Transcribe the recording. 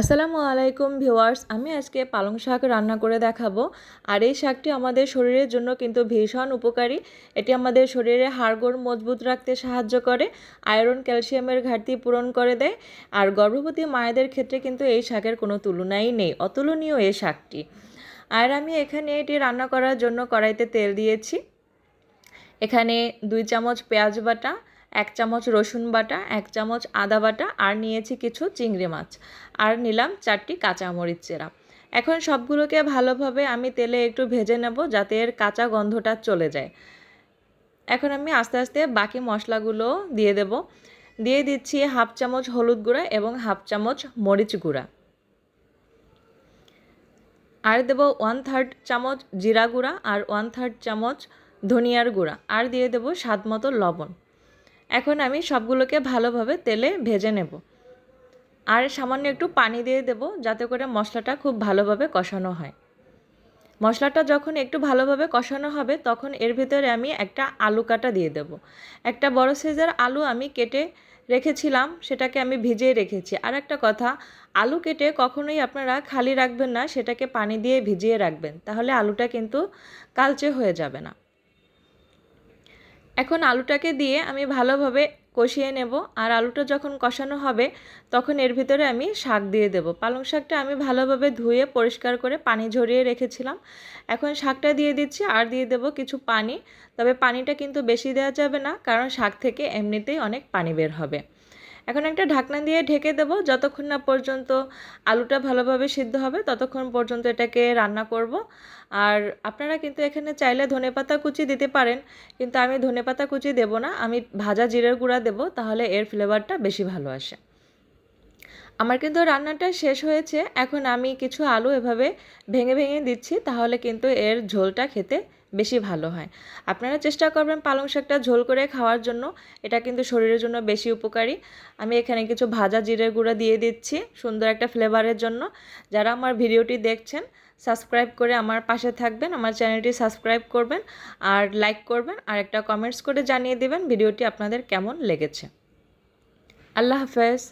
আসসালামু আলাইকুম ভিউয়ার্স, আমি আজকে পালং শাক রান্না করে দেখাবো। আর এই শাকটি আমাদের শরীরের জন্য কিন্তু ভীষণ উপকারী। এটি আমাদের শরীরে হাড়গোড় মজবুত রাখতে সাহায্য করে, আয়রন, ক্যালসিয়ামের ঘাটতি পূরণ করে দেয়, আর গর্ভবতী মায়েদের ক্ষেত্রে কিন্তু এই শাকের কোনো তুলনাই নেই, অতুলনীয় এই শাকটি। আর আমি এখানে এটি রান্না করার জন্য কড়াইতে তেল দিয়েছি। এখানে দুই চামচ পেঁয়াজ বাটা এক চামচ রসুন বাটা, এক চামচ আদা বাটা আর নিয়েছি কিছু চিংড়ি মাছ। আর নিলাম চারটি কাঁচামরিচ চেরা। এখন সবগুলোকে ভালোভাবে আমি তেলে একটু ভেজে নেব যাতে এর কাঁচা গন্ধটা চলে যায়। এখন আমি আস্তে আস্তে বাকি মশলাগুলো দিয়ে দেব। দিয়ে দিচ্ছি হাফ চামচ হলুদ গুঁড়া এবং হাফ চামচ মরিচ গুঁড়া। আর দেব ওয়ান থার্ড চামচ জিরা গুঁড়া আর ওয়ান থার্ড চামচ ধনিয়ার গুঁড়া। আর দিয়ে দেব স্বাদ মতো লবণ। এখন আমি সবগুলোকে ভালোভাবে তেলে ভেজে নেব। আর সামান্য একটু পানি দিয়ে দেব যাতে করে মশলাটা খুব ভালোভাবে কষানো হয়। মশলাটা যখন একটু ভালোভাবে কষানো হবে, তখন এর ভিতরে আমি একটা আলু কাটা দিয়ে দেব। একটা বড় সাইজের আলু আমি কেটে রেখেছিলাম, সেটাকে আমি ভিজিয়ে রেখেছি। আর একটা কথা, আলু কেটে কখনোই আপনারা খালি রাখবেন না, সেটাকে পানি দিয়ে ভিজিয়ে রাখবেন, তাহলে আলুটা কিন্তু কালচে হয়ে যাবে না। এখন আলুটাকে দিয়ে আমি ভালোভাবে কষিয়ে নেব। আর আলুটা যখন কষানো হবে, তখন এর ভিতরে আমি শাক দিয়ে দেব। পালং শাকটা আমি ভালোভাবে ধুয়ে পরিষ্কার করে পানি ঝরিয়ে রেখেছিলাম। এখন শাকটা দিয়ে দিচ্ছি আর দিয়ে দেব কিছু পানি। তবে পানিটা কিন্তু বেশি দেওয়া যাবে না, কারণ শাক থেকে এমনিতেই অনেক পানি বের হবে। এখন একটা ঢাকনা দিয়ে ঢেকে দেব। যতক্ষণ না পর্যন্ত আলুটা ভালোভাবে সিদ্ধ হবে, ততক্ষণ পর্যন্ত এটাকে রান্না করব। আর আপনারা কিন্তু এখানে চাইলে ধনেপাতা কুচি দিতে পারেন, কিন্তু আমি ধনেপাতা কুচি দেব না। আমি ভাজা জিরের গুঁড়া দেব, তাহলে এর ফ্লেভারটা বেশি ভালো আসে। আমার কিন্তু রান্নাটা শেষ হয়েছে, এখন আমি কিছু আলু এভাবে ভেঙে ভেঙে দিচ্ছি, তাহলে কিন্তু এর ঝোলটা খেতে বেশি ভালো হয়। আপনারা চেষ্টা করবেন পালং শাকটা ঝোল করে খাওয়ার জন্য, এটা কিন্তু শরীরের জন্য বেশি উপকারী। আমি এখানে কিছু ভাজা জিরের গুঁড়া দিয়ে দিচ্ছি, সুন্দর একটা ফ্লেভারের জন্য। যারা আমার ভিডিওটি দেখছেন, সাবস্ক্রাইব করে আমার পাশে থাকবেন, আমার চ্যানেলটি সাবস্ক্রাইব করবেন, আর লাইক করবেন, আর একটা কমেন্টস করে জানিয়ে দেবেন ভিডিওটি আপনাদের কেমন লেগেছে। আল্লাহ হাফেজ।